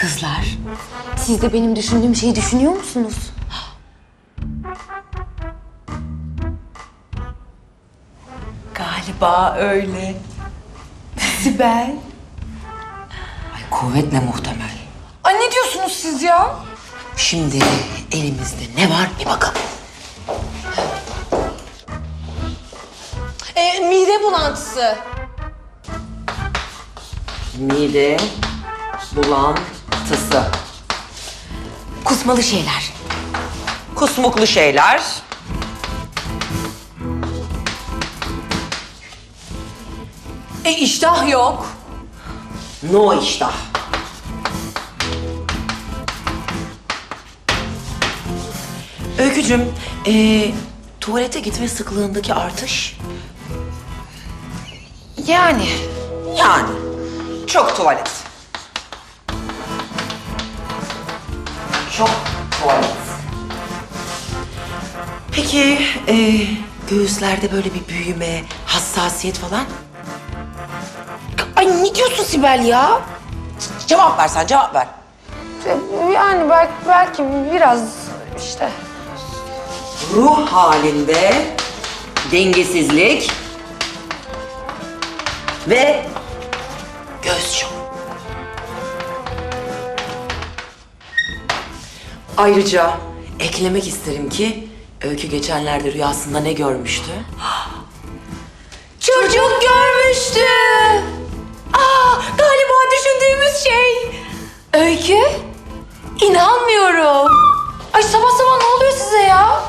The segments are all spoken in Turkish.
Kızlar, siz de benim düşündüğüm şeyi düşünüyor musunuz? Galiba öyle. Sibel. Ay kuvvetle muhtemel. Ay ne diyorsunuz siz ya? Şimdi elimizde ne var bir bakalım. E, mide bulantısı. Mide bulantısı. Kusmalı şeyler. Kusmuklu şeyler. E iştah yok. No iştah. Öykücüm, ee, tuvalete gitme sıklığındaki artış? Yani. Yani çok tuvalet. Çok tuvalet. Peki ee, göğüslerde böyle bir büyüme, hassasiyet falan? Ay ne diyorsun Sibel ya? Cevap versen cevap ver. Yani belki, belki biraz işte. Ruh halinde dengesizlik ve göz yok. Ayrıca eklemek isterim ki Öykü geçenlerde rüyasında ne görmüştü? Çocuk görmüştü. Aa, galiba düşündüğümüz şey. Öykü? İnanmıyorum. Ay sabah sabah ne oluyor size ya?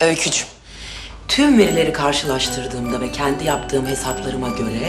Öykücüm, tüm verileri karşılaştırdığımda ve kendi yaptığım hesaplarıma göre